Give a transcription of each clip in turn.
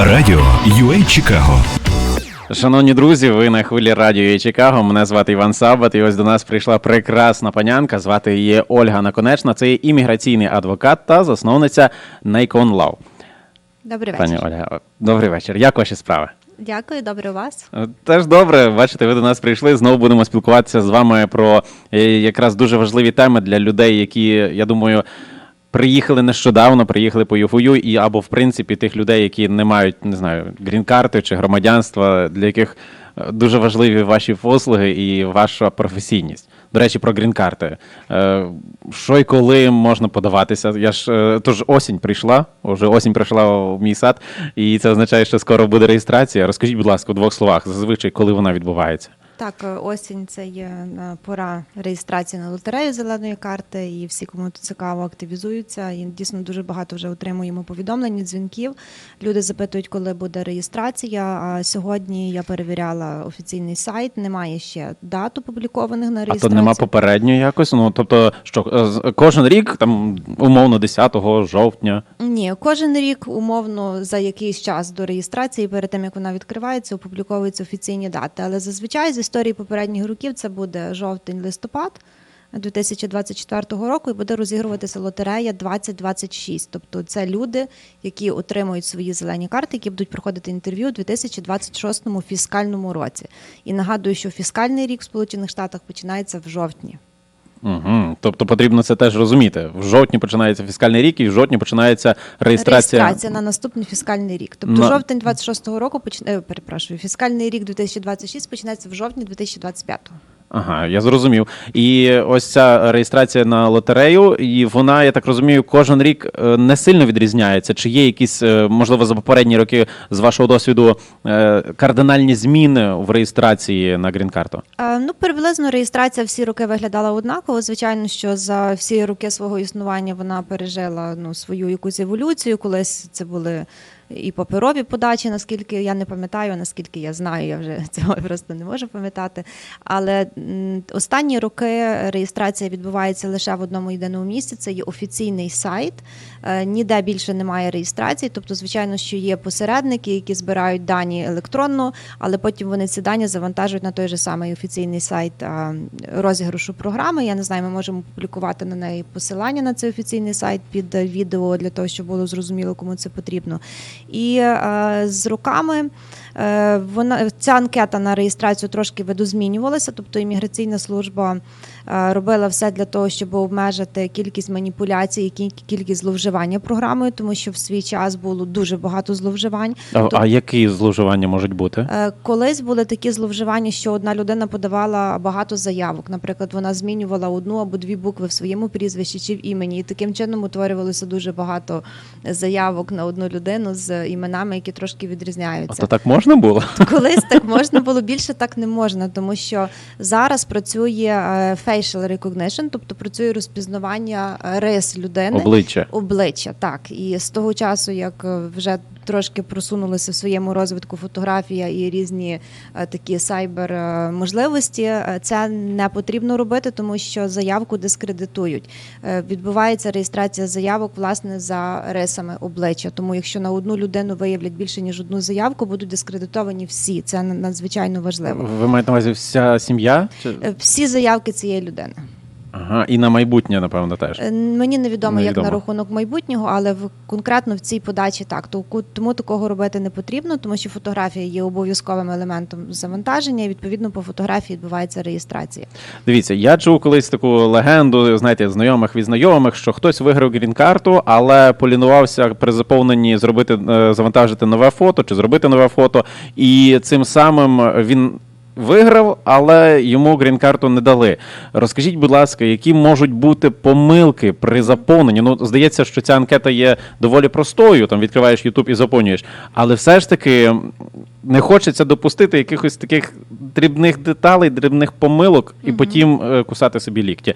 Радіо UA Чикаго. Шановні друзі, ви на хвилі радіо Чикаго. Мене звати Іван Сабат, і ось до нас прийшла прекрасна панянка. Звати її Ольга Наконечна. Це є імміграційний адвокат та засновниця Найкон Лав. Добрий Пані. Ольга, добрий вечір. Як ваші справи? Дякую, добре у вас. Е, Теж добре, бачите, ви до нас прийшли. Знову будемо спілкуватися з вами про е, якраз дуже важливі теми для людей, які, я думаю, приїхали нещодавно, приїхали по ЮФУ, і або в принципі тих людей, які не мають, не знаю, грін-карти чи громадянства, для яких е, дуже важливі ваші послуги і ваша професійність. До речі, про грін-карти. Е, Що і коли можна подаватися? Я ж е, тож осінь прийшла, вже осінь прийшла в мій сад, і це означає, що скоро буде реєстрація. Розкажіть, будь ласка, у двох словах, зазвичай, коли вона відбувається. Так, е, осінь це є е, пора реєстрації на лотерею зеленої карти, і всі, кому це цікаво, активізуються. І дійсно дуже багато вже отримуємо повідомлень, дзвінків. Люди запитують, коли буде реєстрація. А сьогодні я перевіряла офіційний сайт. Немає ще дат опублікованих на А то нема попередньої якось. Ну тобто, що е, кожен рік, там умовно 10 жовтня. Ні, кожен рік умовно за якийсь час до реєстрації, перед тим як вона відкривається, опубліковуються офіційні дати. Але зазвичай з історії попередніх років це буде жовтень-листопад 2024 року, і буде розігруватися лотерея 2026. Тобто це люди, які отримують свої зелені карти, які будуть проходити інтерв'ю у 2026 фіскальному році. І нагадую, що фіскальний рік в Сполучених Штатах починається в жовтні. Угу. Тобто потрібно це теж розуміти. В жовтні починається фіскальний рік, і в жовтні починається реєстрація. Реєстрація на наступний фіскальний рік. Тобто На- жовтень 26-го року поч... е, перепрошую, фіскальний рік 2026 починається в жовтні 2025-го. Ага, я зрозумів. І ось ця реєстрація на лотерею, і вона, я так розумію, кожен рік е, не сильно відрізняється. Чи є якісь, е, можливо, за попередні роки з вашого досвіду е, кардинальні зміни в реєстрації на грін-карту? Ну, приблизно реєстрація всі роки виглядала однаково. Звичайно, що за всі роки свого існування вона пережила ну, свою якусь еволюцію. Колись це були і паперові подачі, наскільки я не пам'ятаю, наскільки я знаю, я вже цього просто не можу пам'ятати. Але останні роки реєстрація відбувається лише в одному єдиному місці. Це є офіційний сайт. Е, Ніде більше немає реєстрації. Тобто, звичайно, що є посередники, які збирають дані електронно, але потім вони ці дані завантажують на той же самий офіційний сайт а, розіграшу програми. Я не знаю, ми можемо публікувати на неї посилання на цей офіційний сайт під е, відео для того, щоб було зрозуміло, кому це потрібно. І е, з роками е, вона ця анкета на реєстрацію трошки видозмінювалася, тобто імміграційна служба е, робила все для того, щоб обмежити кількість маніпуляцій, і кі- кількість зловживання програмою, тому що в свій час було дуже багато зловживань. А, Тоб- а які зловживання можуть бути? Е, Колись були такі зловживання, що одна людина подавала багато заявок. Наприклад, вона змінювала одну або дві букви в своєму прізвищі чи в імені, і таким чином утворювалося дуже багато заявок на одну людину з іменами, які трошки відрізняються. А то так можна було? Колись так можна було більше так не можна, тому що зараз працює е, facial recognition, тобто працює розпізнавання е, рис людини. Обличчя. Обличчя, так. І з того часу, як е, вже трошки просунулися в своєму розвитку фотографія і різні е, такі сайбер е, можливості, е, це не потрібно робити, тому що заявку дискредитують. Відбувається реєстрація заявок власне за рисами обличчя. Тому якщо на одну людину виявлять більше ніж одну заявку, будуть дискредитовані всі. Це надзвичайно важливо. Ви маєте на увазі вся сім'я? Чи... Всі заявки цієї людини. Ага, і на майбутнє, напевно, теж. Е, Мені невідомо, як Невідомо. на рахунок майбутнього, але в конкретно в цій подачі так. Току- Тому такого робити не потрібно, тому що фотографія є обов'язковим елементом завантаження, і відповідно по фотографії відбувається реєстрація. Дивіться, я чув колись таку легенду, знаєте, знайомих від знайомих, що хтось виграв грін-карту, але полінувався при заповненні зробити е, завантажити нове фото чи зробити нове фото, і цим самим він. Виграв, але йому грін-карту не дали. Розкажіть, будь ласка, які можуть бути помилки при заповненні? Ну, здається, що ця анкета є доволі простою. Там відкриваєш YouTube і заповнюєш. Але все ж таки не хочеться допустити якихось таких дрібних деталей, дрібних помилок і потім е, кусати собі лікті.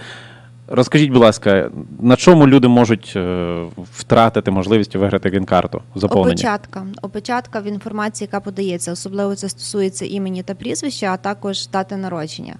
Розкажіть, будь ласка, на чому люди можуть е, втратити можливість виграти грін-карту заповнення? Опечатка. Опечатка в інформації, яка подається, особливо це стосується імені та прізвища, а також дати народження.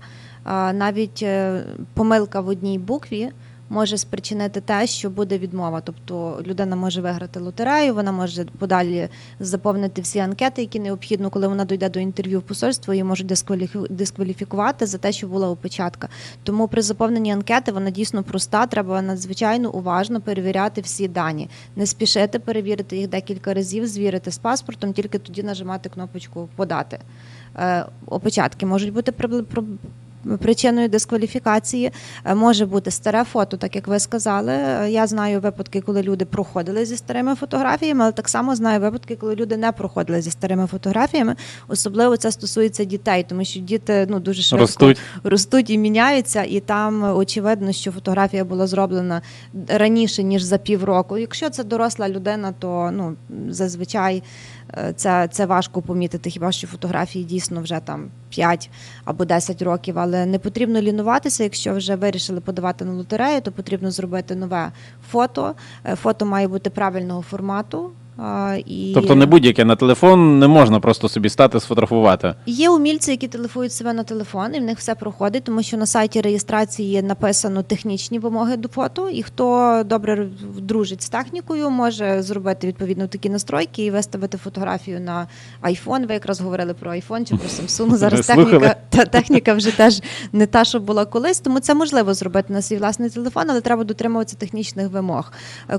Навіть е, помилка в одній букві може спричинити те, що буде відмова. Тобто людина може виграти лотерею, вона може подалі заповнити всі анкети, які необхідно, коли вона дойде до інтерв'ю в посольство, її можуть дискваліфі- дискваліфікувати за те, що була опечатка. Тому при заповненні анкети вона дійсно проста. Треба надзвичайно уважно перевіряти всі дані, не спішити перевірити їх декілька разів, звірити з паспортом, тільки тоді нажимати кнопочку подати. Е, Опечатки можуть бути Причиною дискваліфікації Е, може бути старе фото, так як ви сказали. Е, Я знаю випадки, коли люди проходили зі старими фотографіями, але так само знаю випадки, коли люди не проходили зі старими фотографіями. Особливо це стосується дітей, тому що діти ну дуже швидко Ростуть. ростуть і міняються, і там очевидно, що фотографія була зроблена раніше ніж за півроку. Якщо це доросла людина, то ну зазвичай це, це важко помітити. Хіба що фотографії дійсно вже там 5 або 10 років, але не потрібно лінуватися. Якщо вже вирішили подавати на лотерею, то потрібно зробити нове фото. Е, Фото має бути правильного формату. А, І... Тобто не будь-яке на телефон не можна просто собі стати сфотографувати. Є умільці, які телефонують себе на телефон, і в них все проходить, тому що на сайті реєстрації написано технічні вимоги до фото, і хто добре дружить з технікою, може зробити відповідно такі настройки і виставити фотографію на iPhone. Ви якраз говорили про iPhone чи про Samsung. Зараз техніка, та техніка вже теж не та, що була колись, тому це можливо зробити на свій власний телефон, але треба дотримуватися технічних вимог.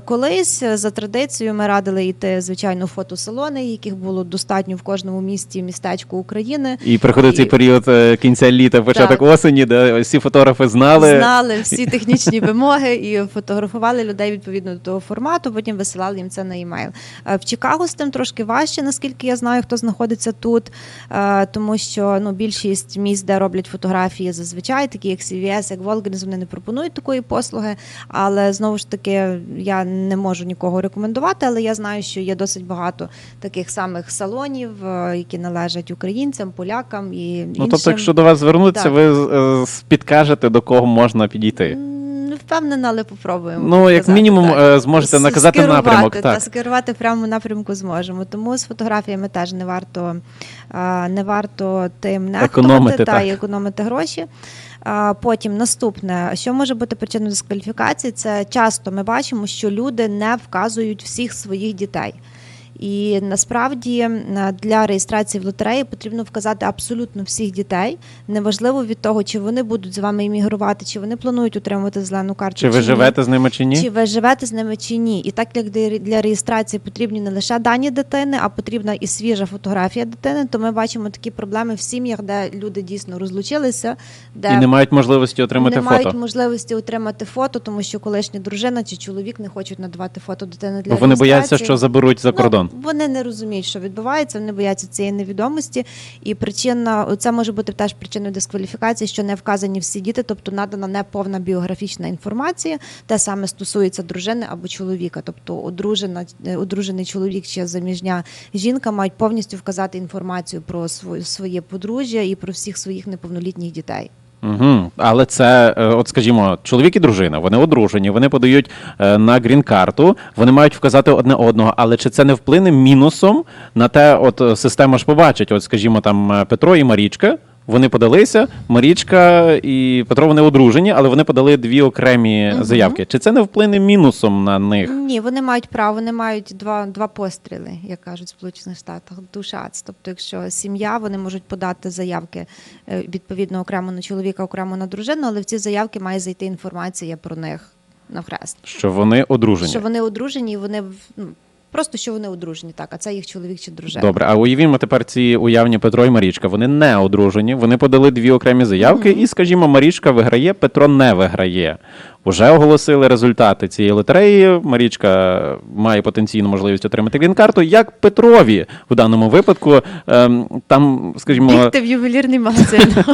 Колись за традицією ми радили йти звичайно фотосалони, яких було достатньо в кожному місті містечку України. І приходив цей період е, кінця літа, початок Так. осені, де всі фотографи знали. Знали всі технічні вимоги і фотографували людей відповідно до того формату. Потім висилали їм це на емейл. Е, В Чикаго з тим трошки важче, наскільки я знаю, хто знаходиться тут, е, тому що ну більшість місць, де роблять фотографії, зазвичай такі як CVS, як Walgreens, вони не пропонують такої послуги. Але знову ж таки я не можу нікого рекомендувати, але я знаю, що є досить багато таких самих салонів, е, які належать українцям, полякам і Ну, тобто, якщо до вас звернуться, Так. ви е, підкажете, до кого можна підійти. Впевнена, але попробуємо. Ну, як показати, мінімум, так. е, зможете С- наказати скерувати, напрямок. Та, Так. скерувати прямо напрямку зможемо. Тому з фотографіями теж не варто, а, не варто тим нехтувати Економити, та, так. і економити гроші. А, Потім наступне, що може бути причиною дискваліфікації, це часто ми бачимо, що люди не вказують всіх своїх дітей. І насправді для реєстрації в лотереї потрібно вказати абсолютно всіх дітей, неважливо від того, чи вони будуть з вами іммігрувати, чи вони планують отримувати зелену карту. Чи ви ні. живете з ними чи ні? Чи ви живете з ними чи ні? І так як для- реєстрації потрібні не лише дані дитини, а потрібна і свіжа фотографія дитини, то ми бачимо такі проблеми в сім'ях, де люди дійсно розлучилися, де І не мають можливості отримати не фото. мають можливості отримати фото, тому що колишня дружина чи чоловік не хочуть надавати фото дитини для Бо вони бояться, що заберуть за кордон. Вони не розуміють, що відбувається, вони бояться цієї невідомості. І причина це може бути теж причиною дискваліфікації, що не вказані всі діти, тобто надана неповна біографічна інформація. Те саме стосується дружини або чоловіка. Тобто одружена, одружений чоловік чи заміжня жінка мають повністю вказати інформацію про своє подружжя і про всіх своїх неповнолітніх дітей. Угу. Але це, е, от скажімо, чоловік і дружина, вони одружені, вони подають е, на грін-карту, вони мають вказати одне одного. Але чи це не вплине мінусом на те, от е, система ж побачить, от скажімо, там Петро і Марічка. Вони подалися, Марічка і Петро вони одружені, але вони подали дві окремі заявки. Чи це не вплине мінусом на них? Ні, вони мають право, вони мають два, два постріли, як кажуть в Сполучених Штатах, душац. Тобто, якщо сім'я, вони можуть подати заявки е, відповідно окремо на чоловіка, окремо на дружину, але в ці заявки має зайти інформація про них навхрест. Що вони одружені? Що вони одружені, і вони в- ну, просто що вони одружені, так, а це їх чоловік чи дружина. Добре, а уявімо тепер ці уявні Петро і Марічка. Вони не одружені, вони подали дві окремі заявки, і, скажімо, Марічка виграє, Петро не виграє. Уже оголосили результати цієї лотереї. Марічка має потенційну можливість отримати грін-карту. Як Петрові в даному випадку, ем, там, скажімо, Бігти в ювелірний магазин.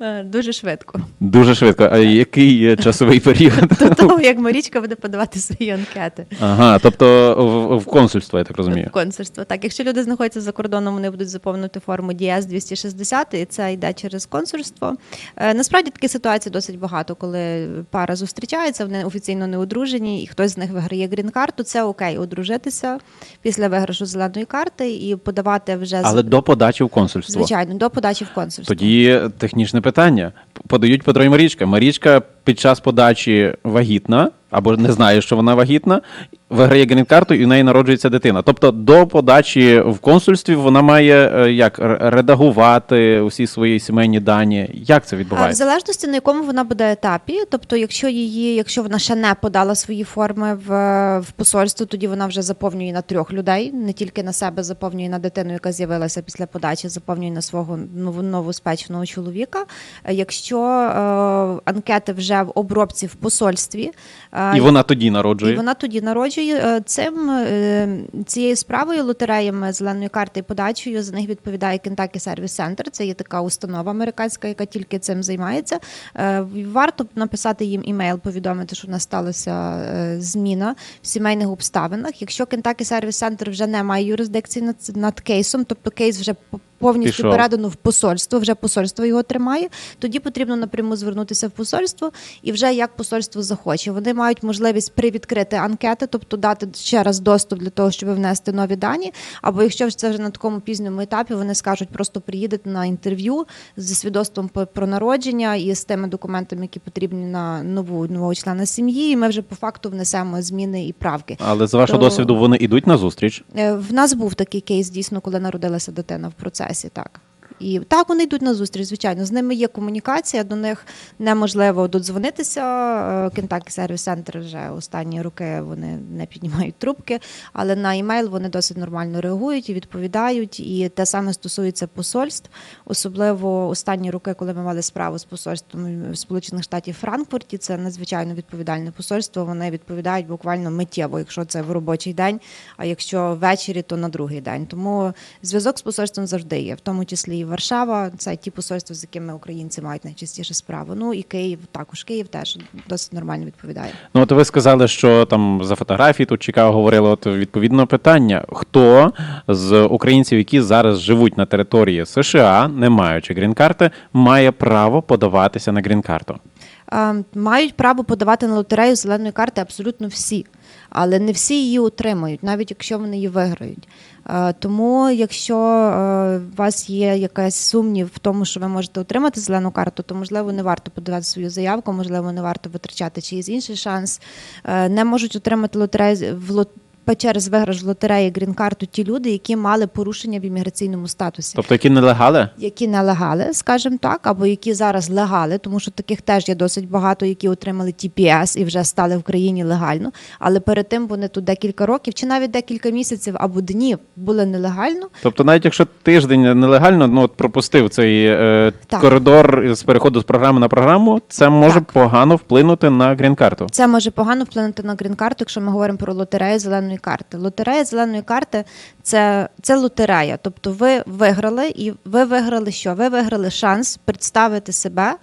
Е, Дуже швидко. дуже швидко. А який часовий період? До того, як Марічка буде подавати свої анкети. Ага, тобто в, в консульство, я так розумію. В Консульство. Так, якщо люди знаходяться за кордоном, вони будуть заповнити форму ds 260 і це йде через консульство. Е, насправді такі ситуації досить багато, коли пара зустрічається, вони офіційно не одружені, і хтось з них виграє грін-карту. Це окей, одружитися після виграшу зеленої карти і подавати вже з- Але до подачі в консульство. звичайно до подачі в консульство. Тоді технічне питання. Подають Петро і Марічка. Марічка під час подачі вагітна або не знає, що вона вагітна, виграє грін-карту і в неї народжується дитина. Тобто до подачі в консульстві вона має е, як редагувати усі свої сімейні дані. Як це А В відбувається? залежності на якому вона буде етапі, тобто, якщо її, якщо вона ще не подала свої форми в, в посольство, тоді вона вже заповнює на трьох людей, не тільки на себе заповнює на дитину, яка з'явилася після подачі, заповнює на свого нову новоспеченого чоловіка. Е, Якщо е, анкети вже в обробці в посольстві, е, І вона тоді народжує. і вона тоді народжує Е, цим е, цією справою лотереями зеленої карти і подачею. За них відповідає Kentucky Service Center. Це є така установа американська, яка тільки цим займається. Е, Варто написати їм імейл, повідомити, що в нас сталася зміна в сімейних обставинах. Якщо Kentucky Service Center вже не має юрисдикції над, над кейсом, тобто кейс вже по- повністю Пішов. передано в посольство, вже посольство його тримає. Тоді потрібно напряму звернутися в посольство, і вже як посольство захоче. Вони мають можливість привідкрити анкети, тобто дати ще раз доступ для того, щоб внести нові дані. Або якщо це вже на такому пізньому етапі, вони скажуть, просто приїдете на інтерв'ю зі свідоцтвом про народження і з тими документами, які потрібні на нову нового члена сім'ї. І ми вже по факту внесемо зміни і правки. Але з вашого То- досвіду вони йдуть на зустріч. Е, В нас був такий кейс, дійсно, коли народилася дитина в процесі, так. І так вони йдуть на зустріч, звичайно. З ними є комунікація, до них неможливо додзвонитися. Е, Kentucky Service Center вже останні роки вони не піднімають трубки, але на імейл вони досить нормально реагують і відповідають. І те саме стосується посольств, особливо останні роки, коли ми мали справу з посольством Сполучених Штатів Франкфурті. Це надзвичайно відповідальне посольство. Вони відповідають буквально миттєво, якщо це в робочий день, а якщо ввечері, то на другий день. Тому зв'язок з посольством завжди є, в тому числі і Варшава. Це ті посольства, з якими українці мають найчастіше справу. Ну і Київ також. Київ теж досить нормально відповідає. Ну, от ви сказали, що там за фотографії тут Чикаго говорили. От відповідно питання: хто з українців, які зараз живуть на території США, не маючи грін-карти, має право подаватися на грін-карту? Е, Мають право подавати на лотерею зеленої карти абсолютно всі, але не всі її отримають, навіть якщо вони її виграють. Е, Тому, якщо е, у вас є якась сумнів в тому, що ви можете отримати зелену карту, то можливо не варто подавати свою заявку, можливо, не варто витрачати чиїсь інший шанс. Е, Не можуть отримати лотерею в лот... через виграш в лотереї грін-карту ті люди, які мали порушення в імміграційному статусі Тобто, які нелегали? які нелегали, скажімо так, або які зараз легали, тому що таких теж є досить багато, які отримали TPS і вже стали в країні легально. Але перед тим вони тут декілька років, чи навіть декілька місяців або днів були нелегально. Тобто, навіть якщо тиждень нелегально, ну от пропустив цей е, коридор з переходу з програми на програму, це може Так. погано вплинути на грін-карту. Це може погано вплинути на грін-карту, якщо ми говоримо про лотерею зеленої карти. Лотерея зеленої карти це, це лотерея. Тобто ви виграли, і ви виграли що? Ви виграли шанс представити себе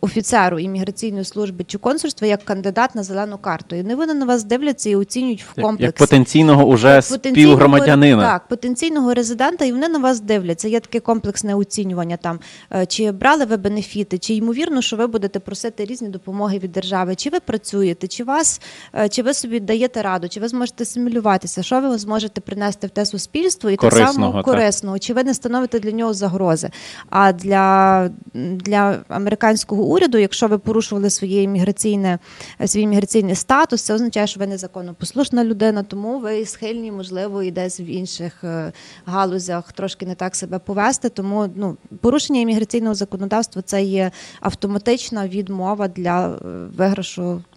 офіцеру імміграційної служби чи консульства як кандидат на зелену карту. І вони на вас дивляться і оцінюють в комплексі. як потенційного уже співгромадянина. Так, потенційного резидента, і вони на вас дивляться. Є таке комплексне оцінювання там. е, Чи брали ви бенефіти, чи ймовірно, що ви будете просити різні допомоги від держави, чи ви працюєте, чи вас, е, чи ви собі даєте раду, чи ви зможете симулюватися, що ви зможете принести в те суспільство і так само корисного, чи ви не становите для нього загрози. А для, для американського уряду, якщо ви порушували своє імміграційне, свій імміграційний статус, це означає, що ви незаконопослушна людина, тому ви схильні, можливо, і десь в інших е, галузях трошки не так себе повести. Тому ну, порушення імміграційного законодавства це є автоматична відмова для е, виграшу е,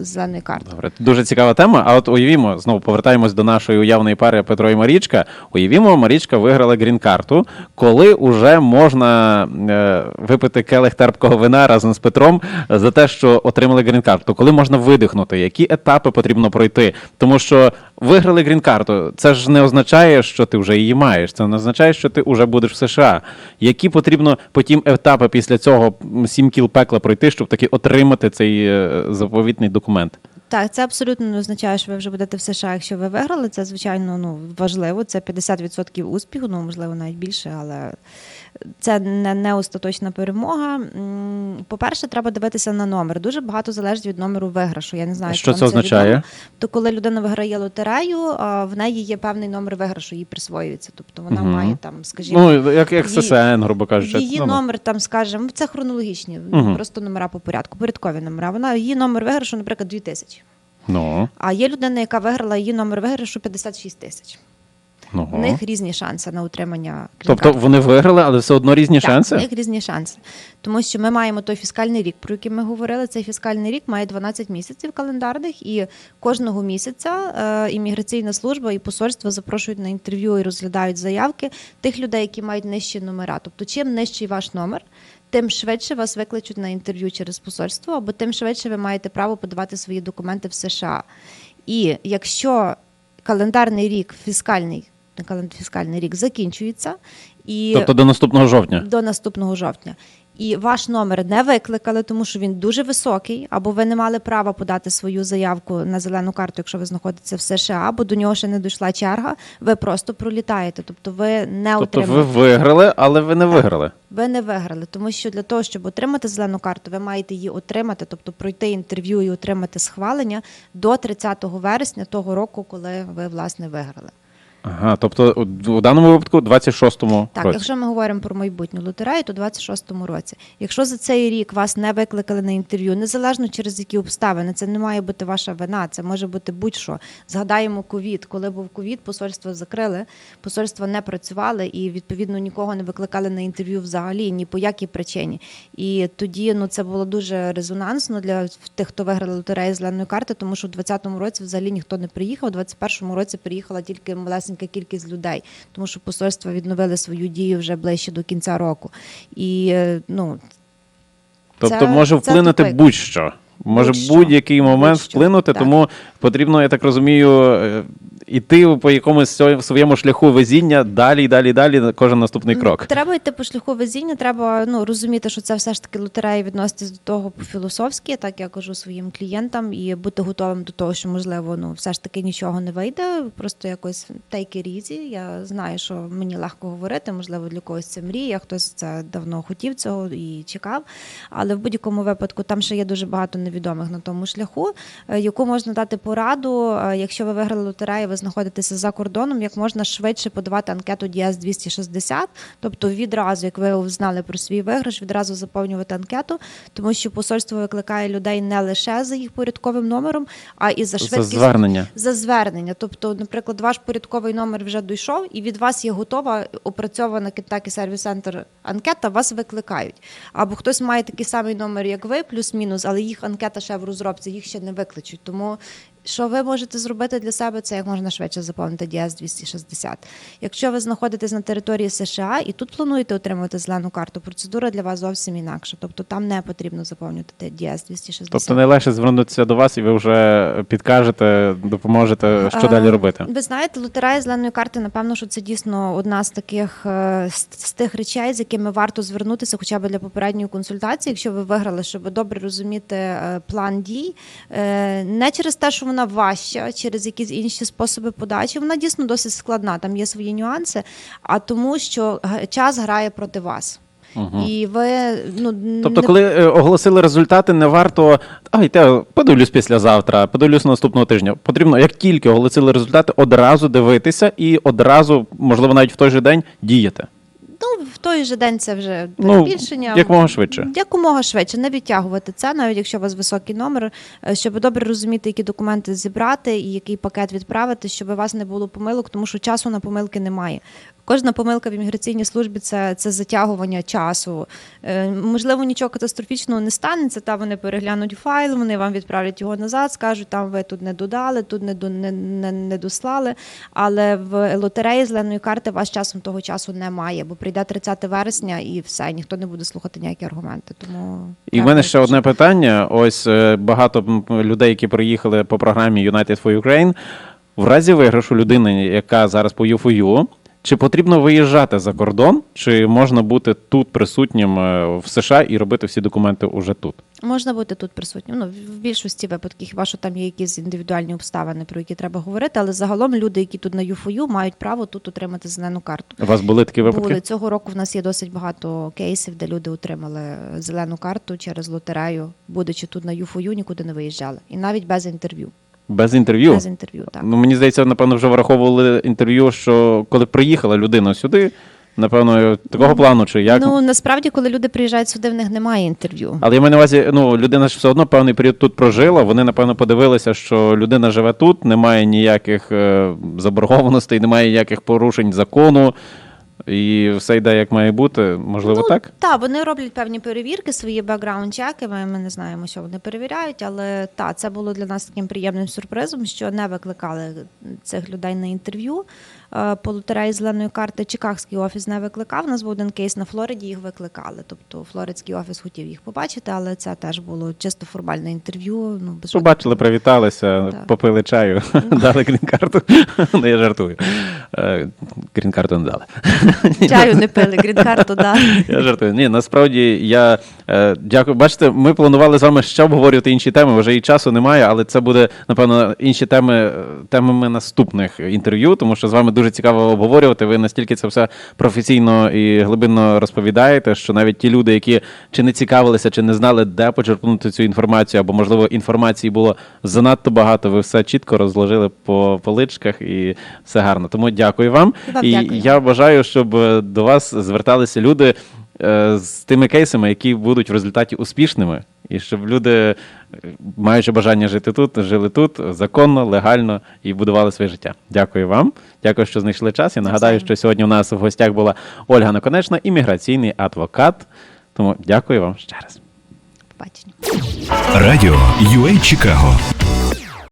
зеленої карти. Добре, дуже цікава тема. А от уявімо, знову повертаємось до нашої уявної пари Петро і Марічка. Уявімо, Марічка виграла грін-карту, коли вже можна е, випити келих терпкого вина разом з Петром за те, що отримали грін-карту. Коли можна видихнути, які етапи потрібно пройти? Тому що виграли грін-карту, це ж не означає, що ти вже її маєш. Це не означає, що ти вже будеш в США. Які потрібно потім етапи після цього сім кіл пекла пройти, щоб таки отримати цей е, заповітний документ? Так, це абсолютно не означає, що ви вже будете в США, якщо ви виграли. Це звичайно ну важливо. Це 50% успіху, ну можливо навіть більше, але це не, не остаточна перемога. По-перше, треба дивитися на номер. Дуже багато залежить від номеру виграшу. Я не знаю, Що це означає? відомо. То коли людина виграє лотерею, в неї є певний номер виграшу, їй присвоюється. Тобто вона Мгм. має там, скажімо. Ну, як, як ССН, грубо кажучи. Її ну. номер там, скажімо, це хронологічні, Мгм. просто номера по порядку, порядкові номера. Вона її номер виграшу, наприклад, 2000. Ну, А є людина, яка виграла її номер виграшу 56 тисяч. Ну. В них різні шанси на утримання Тобто вони виграли, але все одно різні Так, шанси? в них різні шанси. Тому що ми маємо той фіскальний рік, про який ми говорили. Цей фіскальний рік має 12 місяців календарних, і кожного місяця е, імміграційна служба і посольство запрошують на інтерв'ю і розглядають заявки тих людей, які мають нижчі номера. Тобто, чим нижчий ваш номер, тим швидше вас викличуть на інтерв'ю через посольство, або тим швидше ви маєте право подавати свої документи в США. І якщо календарний рік фіскальний, не календар фіскальний рік закінчується, і Тобто до наступного жовтня. до наступного жовтня. І ваш номер не викликали, тому що він дуже високий, або ви не мали права подати свою заявку на зелену карту, якщо ви знаходитеся в США, або до нього ще не дійшла черга. Ви просто пролітаєте. Тобто ви не Тобто ви виграли, але ви не виграли. Ви не виграли, тому що для того, щоб отримати зелену карту, ви маєте її отримати, тобто пройти інтерв'ю і отримати схвалення до 30 вересня того року, коли ви власне виграли. Ага, тобто у- даному випадку 26-му Так, році. якщо ми говоримо про майбутню лотерею, то у 26-му році. Якщо за цей рік вас не викликали на інтерв'ю, незалежно через які обставини, це не має бути ваша вина, це може бути будь-що. Згадаємо ковід. Коли був ковід, посольство закрили, посольства не працювали і відповідно нікого не викликали на інтерв'ю взагалі ні по якій причині. І тоді ну це було дуже резонансно для тих, хто виграли лотерею зеленої карти, тому що в 20-му році взагалі ніхто не приїхав. У 21-му році приїхала тільки малесенька кількість людей, тому що посольства відновили свою дію вже ближче до кінця року. І е, ну Тобто це- може вплинути будь-що. Може будь-який момент Будь-що, вплинути, так. тому потрібно, я так розумію, е, іти по якомусь своєму шляху везіння далі далі далі кожен наступний крок. Треба йти по шляху везіння, треба ну, розуміти, що це все ж таки лотерея відноситись до того по-філософськи, так я кажу своїм клієнтам, і бути готовим до того, що можливо ну, все ж таки нічого не вийде, просто якось take it easy. Я знаю, що мені легко говорити, можливо, для когось це мрія, хтось це давно хотів цього і чекав. Але в будь-якому випадку там ще є дуже багато невідомих на тому шляху, е, яку можна дати пораду, е, якщо ви виграли лотерею, ви знаходитеся за кордоном, як можна швидше подавати анкету DS 260, тобто відразу, як ви знали про свій виграш, відразу заповнювати анкету, тому що посольство викликає людей не лише за їх порядковим номером, а і за швидкість звернення. за звернення. Тобто, наприклад, ваш порядковий номер вже дійшов, і від вас є готова опрацьована Kentucky Service Center анкета, вас викликають. Або хтось має такий самий номер, як ви, плюс-мінус, але їх анкета ще в розробці, їх ще не викличуть. Тому що ви можете зробити для себе, це як можна швидше заповнити DS 260. Якщо ви знаходитесь на території США і тут плануєте отримувати зелену карту, процедура для вас зовсім інакша. Тобто там не потрібно заповнювати DS 260. Тобто найлегше звернутися до вас, і ви вже підкажете, допоможете, що А, далі робити. Ви знаєте, лотерея зеленої карти, напевно, що це дійсно одна з таких е, з, тих речей, з якими варто звернутися, хоча б для попередньої консультації, якщо ви виграли, щоб добре розуміти е, план дій. Е, Не через те, що вона важча, через якісь інші способи подачі. Вона дійсно досить складна, там є свої нюанси, а тому, що час грає проти вас. Мгм. І ви ну Тобто, не коли е, оголосили результати, не варто ай, те, подивлюсь післязавтра, подивлюсь наступного тижня. Потрібно, як тільки оголосили результати, одразу дивитися і одразу, можливо, навіть в той же день діяти. Ну, в той же день це вже Ну, якомога швидше. Якомога швидше, не відтягувати це, навіть якщо у вас високий номер, е, щоб добре розуміти, які документи зібрати і який пакет відправити, щоб у вас не було помилок, тому що часу на помилки немає. Кожна помилка в імміграційній службі це, це затягування часу. Е, можливо, нічого катастрофічного не станеться. Та вони переглянуть файл, вони вам відправлять його назад, скажуть, там ви тут не додали, тут не, не, не, не дослали. Але в лотереї зеленої карти вас часом того часу немає, бо прийде 30 вересня і все, ніхто не буде слухати ніякі аргументи. Тому І в мене ще одне питання. Ось е, багато людей, які приїхали по програмі United for Ukraine, в разі виграшу людини, яка зараз по UFOU, Чи потрібно виїжджати за кордон, чи можна бути тут присутнім е, в США і робити всі документи уже тут? Можна бути тут присутнім. Ну, в більшості випадків, хіба що там є якісь індивідуальні обставини, про які треба говорити, але загалом люди, які тут на ЮФОЮ, мають право тут отримати зелену карту. У вас були такі випадки? Були цього року. В нас є досить багато кейсів, де люди отримали зелену карту через лотерею, будучи тут на ЮФОЮ, нікуди не виїжджали, і навіть без інтерв'ю. Без інтерв'ю? Без інтерв'ю, так. Ну, мені здається, напевно, вже враховували інтерв'ю, що коли приїхала людина сюди, напевно, такого плану, чи як. Ну насправді, коли люди приїжджають сюди, в них немає інтерв'ю. Але я маю на увазі, ну, людина ж все одно певний період тут прожила. Вони, напевно, подивилися, що людина живе тут, немає ніяких е, заборгованостей, немає ніяких порушень закону, і все йде як має бути. Можливо, ну, так? Так, вони роблять певні перевірки, свої бекграунд-чеки. Ми, ми не знаємо, що вони перевіряють, але так, це було для нас таким приємним сюрпризом, що не викликали цих людей на інтерв'ю. Е, По лотереї зеленої карти Чикагський офіс не викликав. У нас був один кейс на Флориді, їх викликали. Тобто Флоридський офіс хотів їх побачити, але це теж було чисто формальне інтерв'ю. Ну, без Побачили, привіталися, Так. попили чаю, дали грін-карту. Ну, я жартую. Е, Грін-карту не дали. чаю не пили, грін-карту, да. Я жартую. Ні, насправді я е, дякую. Бачите, ми планували з вами ще обговорювати інші теми. Вже і часу немає, але це буде напевно інші теми е, темами наступних інтерв'ю, тому що з вами дуже цікаво обговорювати. Ви настільки це все професійно і глибинно розповідаєте, що навіть ті люди, які чи не цікавилися, чи не знали, де почерпнути цю інформацію, або можливо інформації було занадто багато. Ви все чітко розложили по поличках і все гарно. Тому дякую вам. Вам і дякую. я бажаю, щоб е, до вас зверталися люди е, з тими кейсами, які будуть в результаті успішними, і щоб люди, е, маючи бажання жити тут, жили тут законно, легально і будували своє життя. Дякую вам. Дякую, що знайшли час. Я нагадаю, що сьогодні у нас в гостях була Ольга Наконечна, імміграційний адвокат. Тому дякую вам ще раз. Побачення. Радіо UA Чикаго